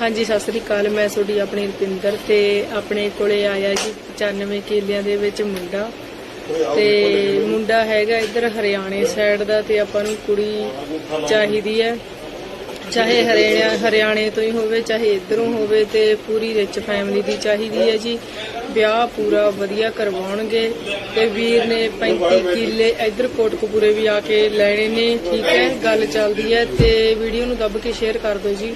ਹਾਂਜੀ ਸਤਿ ਸ੍ਰੀ ਅਕਾਲ। ਮੈਂ ਤੁਹਾਡੀ ਆਪਣੀ ਰੁਪਿੰਦਰ ਤੇ ਆਪਣੇ ਕੋਲੇ ਆਇਆ ਜੀ 95 ਕਿੱਲਿਆਂ ਦੇ ਵਿੱਚ ਮੁੰਡਾ। ਤੇ ਮੁੰਡਾ ਹੈਗਾ ਇੱਧਰ ਹਰਿਆਣੇ ਸਾਈਡ ਦਾ ਤੇ ਆਪਾਂ ਨੂੰ ਕੁੜੀ ਚਾਹੀਦੀ ਹੈ। ਚਾਹੇ ਹਰਿਆਣਾ ਹਰਿਆਣੇ ਤੋਂ ਹੀ ਹੋਵੇ ਚਾਹੇ ਇੱਧਰੋਂ ਹੋਵੇ ਤੇ ਪੂਰੀ ਰਿਚ ਫੈਮਿਲੀ ਦੀ ਚਾਹੀਦੀ ਹੈ ਜੀ। ਵਿਆਹ ਪੂਰਾ ਵਧੀਆ ਕਰਵਾਉਣਗੇ ਤੇ ਵੀਰ ਨੇ 35 ਕਿੱਲੇ ਇੱਧਰ ਕੋਟਕਪੂਰੇ ਵੀ ਆ ਕੇ ਲੈਣੇ ਨੇ ਠੀਕ ਹੈ ਗੱਲ ਚੱਲਦੀ ਹੈ ਤੇ ਵੀਡੀਓ ਨੂੰ ਦੱਬ ਕੇ ਸ਼ੇਅਰ ਕਰ ਦਿਓ ਜੀ।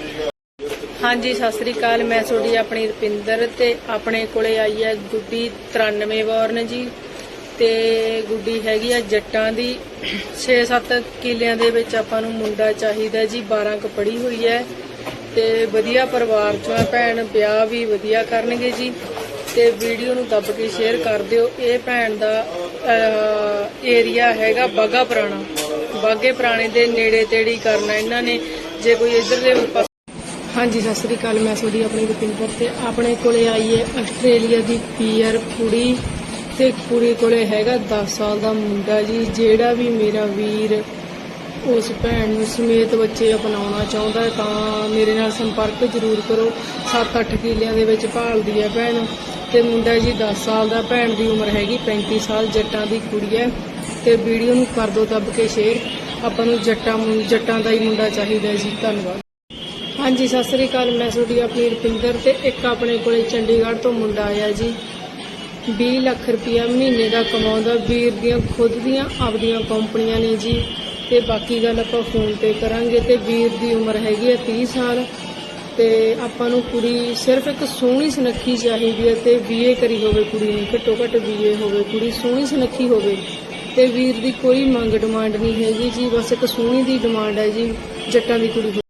ਹਾਂਜੀ, ਸਤਿ ਸ੍ਰੀ ਅਕਾਲ। ਮੈਂ ਤੁਹਾਡੀ ਆਪਣੀ ਰੁਪਿੰਦਰ ਤੇ ਆਪਣੇ ਕੋਲੇ ਆਈ ਹੈ ਗੁੱਡੀ 93 ਵਾਰਨ ਜੀ। ਤੇ ਗੁੱਡੀ ਹੈਗੀ ਆ ਜੱਟਾਂ ਦੀ। 6-7 ਕਿਲਿਆਂ ਦੇ ਵਿੱਚ ਆਪਾਂ ਨੂੰ ਮੁੰਡਾ ਚਾਹੀਦਾ ਜੀ। 12 ਕ ਪੜੀ ਹੋਈ ਹੈ। ਤੇ ਵਧੀਆ ਪਰਿਵਾਰ ਚੋਂ ਹੈ ਭੈਣ, ਵਿਆਹ ਵੀ ਵਧੀਆ ਕਰਨਗੇ ਜੀ। ਤੇ ਵੀਡੀਓ ਨੂੰ ਦੱਬ ਕੇ ਸ਼ੇਅਰ ਕਰ ਦਿਓ। ਇਹ ਭੈਣ ਦਾ ਏਰੀਆ ਹੈਗਾ ਬਾਗਾ ਪੁਰਾਣਾ। ਬਾਗੇ ਪੁਰਾਣੇ ਦੇ ਨੇੜੇ ਤੇੜੀ ਕਰਨਾ ਇਹਨਾਂ ਨੇ। ਜੇ ਕੋਈ ਇਧਰਲੇ ਦੇ ਹਾਂਜੀ, ਸਤਿ ਸ੍ਰੀ ਅਕਾਲ। ਮੈਂ ਤੁਹਾਡੀ ਆਪਣੀ ਰੁਪਿੰਦਰ ਤੇ ਆਪਣੇ ਕੋਲੇ ਆਈ ਹੈ ਆਸਟ੍ਰੇਲੀਆ ਦੀ ਪੀਅਰ ਕੁੜੀ ਤੇ ਕੁੜੀ ਕੋਲੇ ਹੈਗਾ 10 ਸਾਲ ਦਾ ਮੁੰਡਾ ਜੀ, ਜਿਹੜਾ ਵੀ ਮੇਰਾ ਵੀਰ ਉਸ ਭੈਣ ਨੂੰ ਸਮੇਤ ਬੱਚੇ ਅਪਣਾਉਣਾ ਚਾਹੁੰਦਾ ਹੈ ਤਾਂ ਮੇਰੇ ਨਾਲ ਸੰਪਰਕ ਜ਼ਰੂਰ ਕਰੋ। 7-8 ਕਿਲਿਆਂ ਦੇ ਵਿੱਚ ਭਾਲਦੀ ਹੈ ਭੈਣ ਤੇ ਮੁੰਡਾ ਜੀ 10 ਸਾਲ ਦਾ। ਭੈਣ ਦੀ ਉਮਰ ਹੈਗੀ 35 ਸਾਲ, ਜੱਟਾਂ ਦੀ ਕੁੜੀ ਹੈ ਤੇ ਵੀਡੀਓ ਨੂੰ ਕਰ ਦਿਓ ਦੱਬ ਕੇ ਸ਼ੇਅਰ ਆਪਾਂ ਨੂੰ ਜੱਟਾਂ ਮੁੰ- ਜੱਟਾਂ ਦਾ ਹੀ ਮੁੰਡਾ ਚਾਹੀਦਾ ਜੀ। ਧੰਨਵਾਦ। ਹਾਂਜੀ, ਸਤਿ ਸ੍ਰੀ ਅਕਾਲ। ਮੈਂ ਤੁਹਾਡੀ ਆਪਣੀ ਰੁਪਿੰਦਰ ਤੇ ਇੱਕ ਆਪਣੇ ਕੋਲੇ ਚੰਡੀਗੜ੍ਹ ਤੋਂ ਮੁੰਡਾ ਆਇਆ ਜੀ। 20 ਲੱਖ ਰੁਪਇਆ ਮਹੀਨੇ ਦਾ ਕਮਾਉਂਦਾ, ਵੀਰ ਦੀਆਂ, ਖੁਦ ਦੀਆਂ ਆਪਦੀਆਂ ਕੰਪਨੀਆਂ ਨੇ ਜੀ। ਤੇ ਬਾਕੀ ਗੱਲ ਆਪਾਂ ਫੋਨ ਤੇ ਕਰਾਂਗੇ ਤੇ ਵੀਰ ਦੀ ਉਮਰ ਹੈਗੀ ਹੈ 30 ਸਾਲ। ਤੇ ਆਪਾਂ ਨੂੰ ਕੁੜੀ ਸਿਰਫ ਇੱਕ ਸੋਹਣੀ ਸੁਨੱਖੀ ਚਾਹੀਦੀ ਹੈ ਤੇ ਬੀਏ ਕਰੀ ਹੋਵੇ ਕੁੜੀ ਨੇ, ਘੱਟੋ ਘੱਟ ਬੀਏ ਹੋਵੇ, ਕੁੜੀ ਸੋਹਣੀ ਸੁਨੱਖੀ ਹੋਵੇ। ਤੇ ਵੀਰ ਦੀ ਕੋਈ ਮੰਗ ਡਿਮਾਂਡ ਨਹੀਂ ਹੈਗੀ ਜੀ, ਬਸ ਇੱਕ ਸੋਹਣੀ ਦੀ ਡਿਮਾਂਡ ਹੈ ਜੀ, ਜੱਟਾਂ ਦੀ ਕੁੜੀ